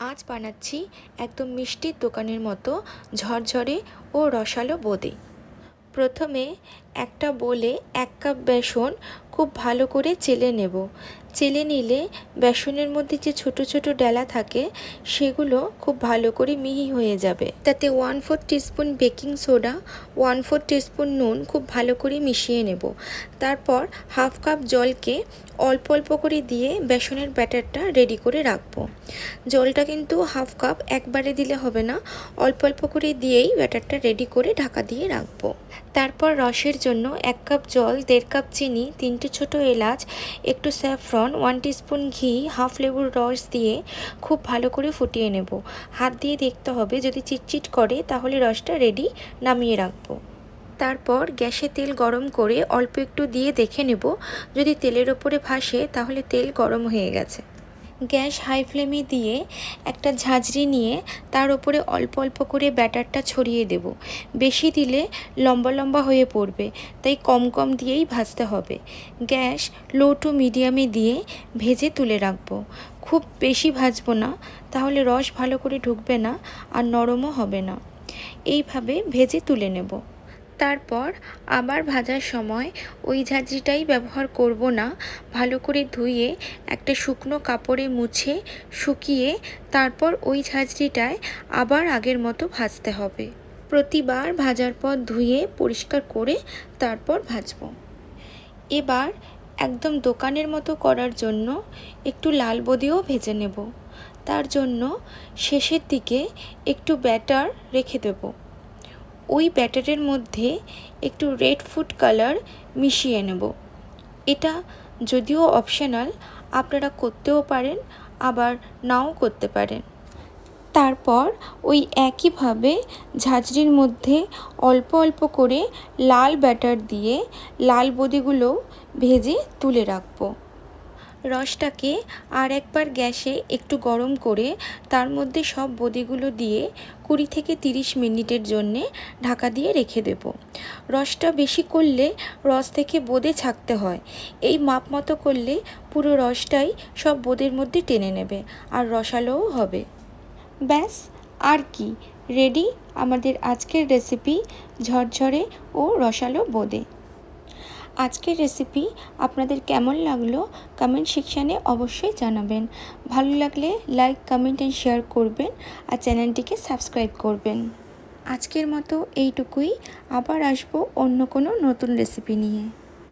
আজ বানাচ্ছি একদম মিষ্টির দোকানের মতো ঝরঝরে ও রসালো বোঁদে। প্রথমে একটা বলে এক কাপ বেসন খুব ভালো করে চেলে নেব। চেলে নিলে বেসনের মধ্যে যে ছোট ছোট ডেলা থাকে, সেগুলো খুব ভালো করে মিহি হয়ে যাবে। তাতে one four teaspoon baking soda one four teaspoon নুন খুব ভালো করে মিশিয়ে নেব। তারপর হাফ কাপ জলকে অল্প অল্প করে দিয়ে বেসনের ব্যাটারটা রেডি করে রাখব। জলটা কিন্তু হাফ কাপ একবারে দিলে হবে না, অল্প অল্প করে দিয়েই ব্যাটারটা রেডি করে ঢাকা দিয়ে রাখব। তারপর রসের জন্য এক কাপ জল, দেড় কাপ চিনি, তিনটে ছোট এলাচ, একটু স্যাফরন ওয়ান টিস্পুন ঘি হাফ লেবুর রস দিয়ে খুব ভালো করে ফুটিয়ে নেব। হাত দিয়ে দেখতে হবে, যদি চিটচিট করে তাহলে রসটা রেডি নামিয়ে রাখব। তারপর গ্যাসে তেল গরম করে অল্প একটু দিয়ে দেখে নেব। যদি তেলের ওপরে ভাসে তাহলে তেল গরম হয়ে গেছে। গ্যাস হাই ফ্লেমে দিয়ে একটা ঝাঁঝরি নিয়ে তার উপরে অল্প অল্প করে ব্যাটারটা ছড়িয়ে দেব। বেশি দিলে লম্বা লম্বা হয়ে পড়বে, তাই কম কম দিয়েই ভাজতে হবে। গ্যাস লো টু মিডিয়ামে দিয়ে ভেজে তুলে রাখব। খুব বেশি ভাজবো না, তাহলে রস ভালো করে ঢুকবে না আর নরমও হবে না। এইভাবে ভেজে তুলে নেব। তারপর আবার ভাজার সময় ওই ঝাঁঝরিটাই ব্যবহার করব না। ভালো করে ধুয়ে একটা শুকনো কাপড়ে মুছে শুকিয়ে তারপর ওই ঝাঁঝরিটায় আবার আগের মতো ভাজতে হবে। প্রতিবার ভাজার পর ধুয়ে পরিষ্কার করে তারপর ভাজবো। এবার একদম দোকানের মতো করার জন্য একটু লাল বদিও ভেজে নেব। তার জন্য শেষের দিকে একটু ব্যাটার রেখে দেবো। ওই ব্যাটারের মধ্যে একটু রেড ফুড কালার মিশিয়ে নেব। এটা যদিও অপশনাল, আপনারা করতেও পারেন, আবার নাও করতে পারেন। তারপর ওই একইভাবে ঝাঁঝরির মধ্যে অল্প অল্প করে লাল ব্যাটার দিয়ে লাল বদিগুলো ভেজে তুলে রাখব। রসটাকে আর একবার গ্যাসে একটু গরম করে তার মধ্যে সব বদিগুলো দিয়ে কুড়ি থেকে তিরিশ মিনিটের জন্যে ঢাকা দিয়ে রেখে দেব। রসটা বেশি করলে রস থেকে বোদে ছাকতে হয়। এই মাপ মতো করলে পুরো রসটাই সব বোদের মধ্যে টেনে নেবে আর রসালোও হবে। ব্যাস, আর কি? রেডি? আমাদের আজকের রেসিপি ঝরঝরে ও রসালো বোদে। আজকের রেসিপি আপনাদের কেমন লাগল কমেন্ট সেকশানে অবশ্যই জানাবেন। ভালো লাগলে লাইক কমেন্ট অ্যান্ড শেয়ার করবেন আর চ্যানেলটিকে সাবস্ক্রাইব করবেন। আজকের মতো এইটুকুই। আবার আসব অন্য কোনো নতুন রেসিপি নিয়ে।